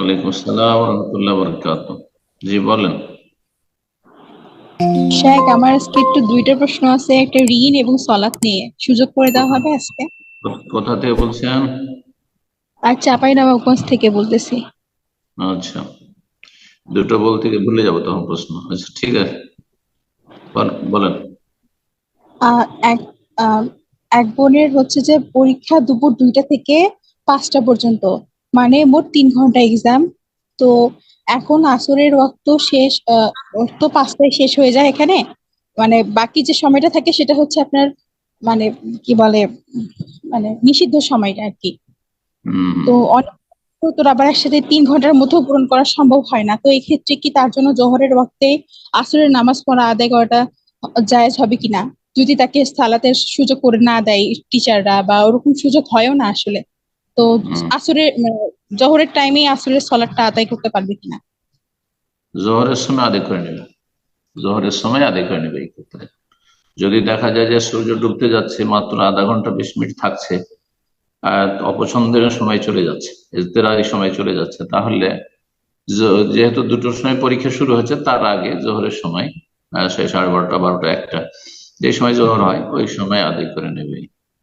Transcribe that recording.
ওয়ালাইকুম আসসালাম রহমতুল্লাহ বরকাত জি বলেন। শেখ আমার আজকে একটু দুইটা প্রশ্ন আছে একটা ঋণ এবং সলাৎ নিয়ে। সুযোগ করে দেওয়া হবে আজকে? কোথা থেকে বলছেন? আর থেকে বলতেছি। আচ্ছা। দুটো বলতে গিয়ে ভুলে যাব তখন প্রশ্ন। আচ্ছা ঠিক আছে। বলেন। আহ, এক আহ, এক বোনের হচ্ছে যে পরীক্ষা দুপুর দুইটা থেকে পাঁচটা পর্যন্ত। মানে মোট তিন ঘণ্টা এক্সাম তো এখন আসরের ওয়াক্ত শেষ আহ, ওর তো পাঁচটায় শেষ হয়ে যায় এখানে। মানে বাকি যে সময়টা থাকে সেটা হচ্ছে আপনার মানে কি বলে মানে নিষিদ্ধ সময়টা আর কি। তো অনেক তোর আবার একসাথে তিন ঘণ্টার মধ্যেও পূরণ করা সম্ভব হয় না। তো এই ক্ষেত্রে কি তার জন্য জোহরের ওয়াক্তে আসরের নামাজ পড়া আদায় করাটা জায়েজ হবে কিনা? যদি তাকে সালাতের সুযোগ করে না দেয় টিচাররা বা ওরকম সুযোগ হয়ও না আসলে। তো আসরের মানে জোহরের টাইমে আসরের সলাটটা আদায় করতে পারবে কিনা? জোহরের সময় আদায় করে নেবে। জোহরের সময় আদায় করে নেবে এই ক্ষেত্রে। যদি দেখা যায় যে সূর্য ডুবতে যাচ্ছে মাত্র আধা ঘণ্টা বিশ মিনিট থাকছে আর অপছন্দের সময় চলে যাচ্ছে ইজতেরারি সময় চলে যাচ্ছে তাহলে যেহেতু দুটোর সময় পরীক্ষা শুরু হচ্ছে তার আগে জোহরের সময় আহ, সেই সাড়ে বারোটা বারোটা একটা যে সময় জোহর হয় ওই সময় আদায় করে নেবে।